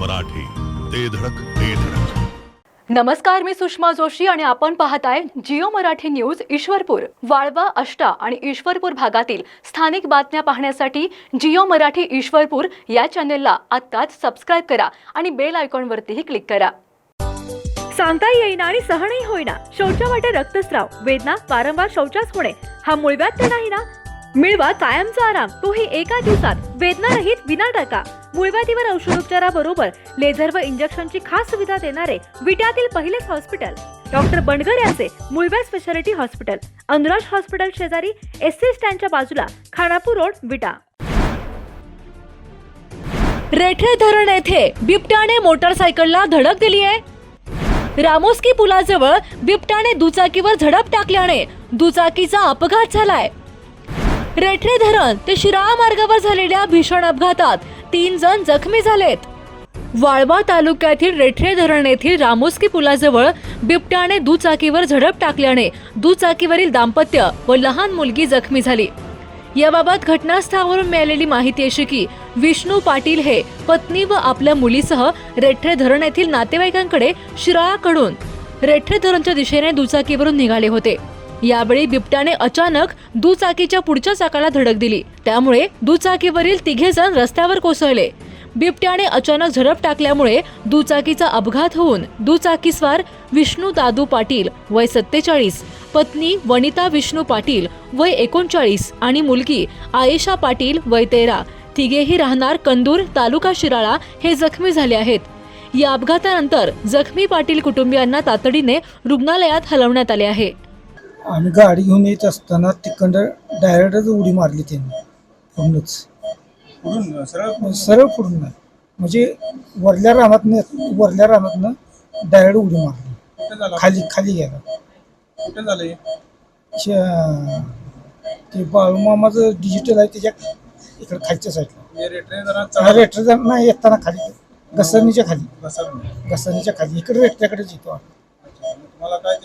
मराठी. ते धडक ते धडक. नमस्कार मी सुषमा जोशी आणि आपण पाहताय जिओ मराठी न्यूज ईश्वरपूर. वाळवा अष्टा आणि ईश्वरपूर भागातील स्थानिक बातम्या पाहण्यासाठी जिओ मराठी ईश्वरपूर या चॅनेलला आत्ताच सबस्क्राईब करा आणि बेल आयकॉनवरतीही क्लिक करा. सांगता येईना आणि सहनही होईना. शौचावाटे रक्तस्राव. वेदना वारंवार शौचास होणे. हा मूळव्याध तर नाही ना? मिळवा कायमचा आराम. तोही एका दिवसात. वेदनारहित विना टाका मुळव्याधीवर औषधोपचाराबरोबर लेझर व इंजेक्शनची खास सुविधा देणारे विट्यातील पहिलेच हॉस्पिटल. डॉक्टर बंडगर यांचे मुळव्या स्पेशालिटी हॉस्पिटल. अनुराज हॉस्पिटल शेजारी एस सी स्टँडच्या बाजूला खानापूर रोड विटा. रेठे धरण येथे बिबट्याने मोटरसायकलला धडक दिली आहे. रामोस्की पुलाजवळ बिबट्याने दुचाकीवर झडप टाकल्याने दुचाकीचा अपघात झालाय. रेठरे धरण ते शिराळा मार्गावर झालेल्या भीषण अपघातात तीन जण जखमी झालेत. वाळवा तालुक्यातील रेठरे धरण येथील रामोस्की पुलाजवळ बिबट्याने दुचाकीवर झडप टाकल्याने दुचाकीवरील दाम्पत्य व लहान मुलगी जखमी झाली. याबाबत घटनास्थळावरून मिळालेली माहिती अशी की विष्णू पाटील हे पत्नी व आपल्या मुलीसह रेठरे धरण येथील नातेवाईकांकडे शिराळाकडून रेठरे धरणच्या दिशेने दुचाकीवरून निघाले होते. यावेळी बिबट्याने अचानक दुचाकीच्या पुढच्या चाकाला धडक दिली. त्यामुळे दुचाकीवरील तिघे जण रस्त्यावर कोसळले. बिबट्याने अचानक झडप टाकल्यामुळे दुचाकीचा अपघात होऊन दुचाकीस्वार विष्णू दादू पाटील वय सत्तेचाळीस पत्नी वनिता विष्णू पाटील वय एकोणचाळीस आणि मुलगी आयेशा पाटील वय तेरा. तिघेही राहणार कंदूर तालुका शिराळा हे जखमी झाले आहेत. या अपघातानंतर जखमी पाटील कुटुंबियांना तातडीने रुग्णालयात हलवण्यात आले आहे. आम्ही गाडी घेऊन येत असताना तिकडं डायरेक्टच उडी मारली त्यांनी पूर्णच. पुढून सरळ सरळ पुढून नाही. म्हणजे वरल्या रामातनं वरल्या रामातनं डायरेक्ट उडी मारली. कुठे झाला? खाली खाली गेला. कुठे झालं हे? श- ते बाळूमामाचं डिजिटल आहे त्याच्या इकडे खालच्या साईडला हे रेटने जरा चढा रेटर नाही येताना खाली घसरणीच्या खाली. घसरलं. घसरणीच्या खाली. इकडे रेटऱ्याकडेच येतो आम्ही.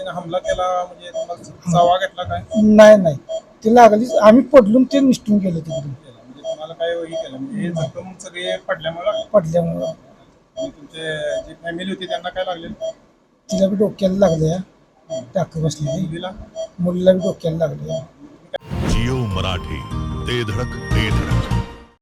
हमला केला म्हणजे तुम्हाला चावा घेतला काय? नाही नाही. ते लागलीच. आम्ही पडलून ते निष्ठून गेलं तिकडून. केला म्हणजे तुम्हाला काय हे केलं? म्हणजे हे जखम सगळे पडल्यामुळे? पडल्यामुळं. आणि तुमचे जी फॅमिली होती त्यांना काय लागले? तिला बी डोक्याला लागले टाक बसलेली मुलीला? मुलीला बी डोक्याला लागले. जिओ मराठी ते धडक ते धडक.